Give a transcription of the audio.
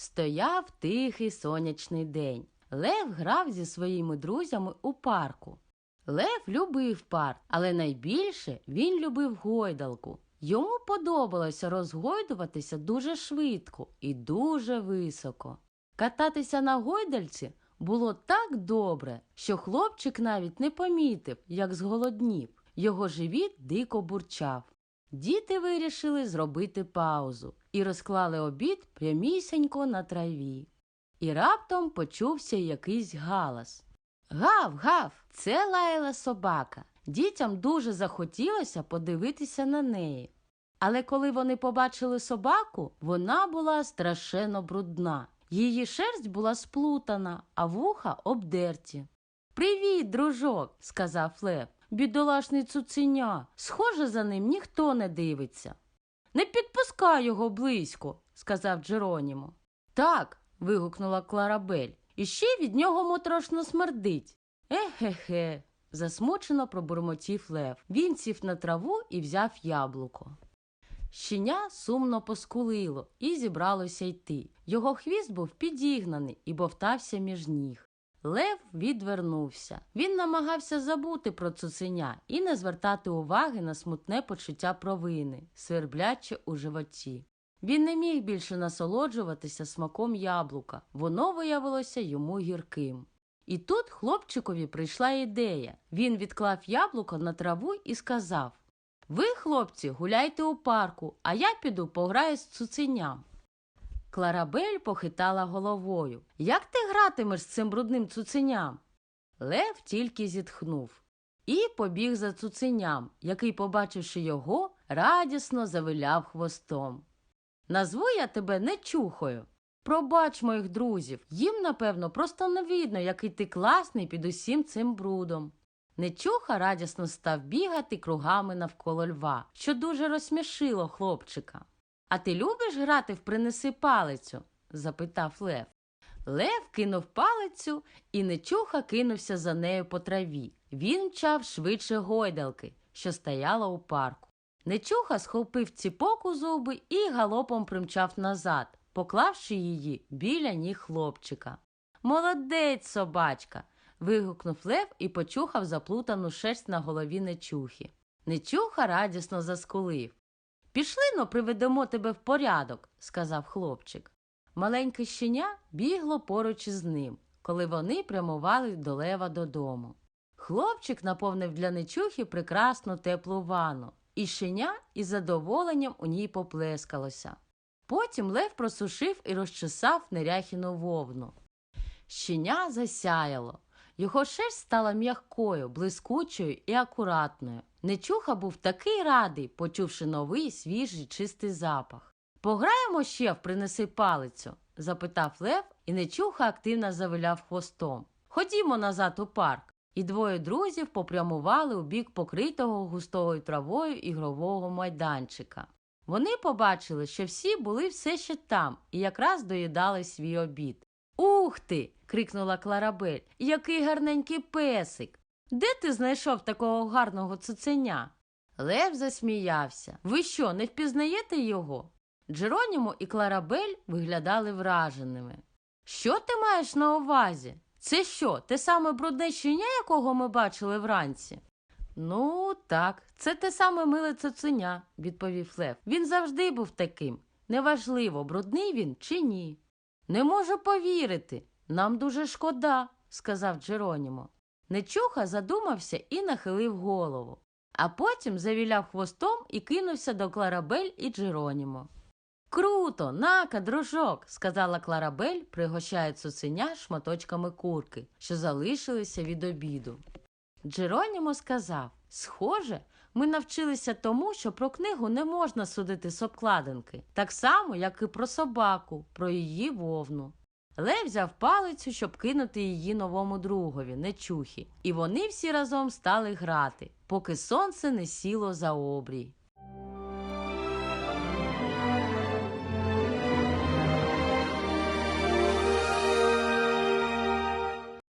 Стояв тихий сонячний день. Лев грав зі своїми друзями у парку. Лев любив парк, але найбільше він любив гойдалку. Йому подобалося розгойдуватися дуже швидко і дуже високо. Кататися на гойдальці було так добре, що хлопчик навіть не помітив, як зголоднів. Його живіт дико бурчав. Діти вирішили зробити паузу і розклали обід прямісінько на траві. І раптом почувся якийсь галас. Гав, гав, це лаяла собака. Дітям дуже захотілося подивитися на неї. Але коли вони побачили собаку, вона була страшенно брудна. Її шерсть була сплутана, а вуха обдерті. Привіт, дружок, сказав Лев. Бідолашний цуценя. Схоже, за ним ніхто не дивиться. Не підпускай його близько, сказав Джеронімо. Так. вигукнула Кларабель. І ще від нього моторошно смердить. Ехе-хе, засмучено пробурмотів Лев. Він сів на траву і взяв яблуко. Щеня сумно поскулило і зібралося йти. Його хвіст був підігнаний і бовтався між ніг. Лев відвернувся. Він намагався забути про цуценя і не звертати уваги на смутне почуття провини, свербляче у животі. Він не міг більше насолоджуватися смаком яблука, воно виявилося йому гірким. І тут хлопчикові прийшла ідея. Він відклав яблуко на траву і сказав Ви, хлопці, гуляйте у парку, а я піду пограю з цуценям. Кларабель похитала головою. Як ти гратимеш з цим брудним цуценям? Лев тільки зітхнув і побіг за цуценям, який, побачивши його, радісно завиляв хвостом. Назву я тебе нечухою. Пробач моїх друзів, їм, напевно, просто не видно, який ти класний під усім цим брудом. Нечуха радісно став бігати кругами навколо льва, що дуже розсмішило хлопчика. А ти любиш грати в принеси палицю? запитав Лев. Лев кинув палицю, і нечуха кинувся за нею по траві. Він мчав швидше гойдалки, що стояла у парку. Нечуха схопив ціпок у зуби і галопом примчав назад, поклавши її біля ніг хлопчика. Молодець, собачка. вигукнув Лев і почухав заплутану шерсть на голові нечухи. Нечуха радісно заскулив. Пішли но приведемо тебе в порядок, сказав хлопчик. Маленьке щеня бігло поруч із ним, коли вони прямували до лева додому. Хлопчик наповнив для нечухи прекрасну теплу ванну, і щеня із задоволенням у ній поплескалося. Потім лев просушив і розчесав неряхіну вовну. Щеня засяяло. Його шерсть стала м'якою, блискучою і акуратною. Нечуха був такий радий, почувши новий, свіжий, чистий запах. Пограємо ще в принеси палицю? запитав Лев, і нечуха активно завиляв хвостом. Ходімо назад у парк. І двоє друзів попрямували у бік покритого густою травою ігрового майданчика. Вони побачили, що всі були все ще там і якраз доїдали свій обід. Ух ти. крикнула Кларабель. Який гарненький песик. Де ти знайшов такого гарного цуценя? Лев засміявся. Ви що, не впізнаєте його? Джеронімо і Кларабель виглядали враженими. Що ти маєш на увазі? Це що, те саме брудне щеня, якого ми бачили вранці? Ну, так, це те саме миле цуценя, відповів Лев. Він завжди був таким. Неважливо, брудний він чи ні. Не можу повірити. Нам дуже шкода, сказав Джеронімо. Нечуха задумався і нахилив голову, а потім завіляв хвостом і кинувся до Кларабель і Джеронімо. Круто, нака, дружок, сказала Кларабель, пригощає цуценя шматочками курки, що залишилися від обіду. Джеронімо сказав Схоже, ми навчилися тому, що про книгу не можна судити з обкладинки, так само, як і про собаку, про її вовну. Лев взяв палицю, щоб кинути її новому другові, нечухі, і вони всі разом стали грати, поки сонце не сіло за обрій.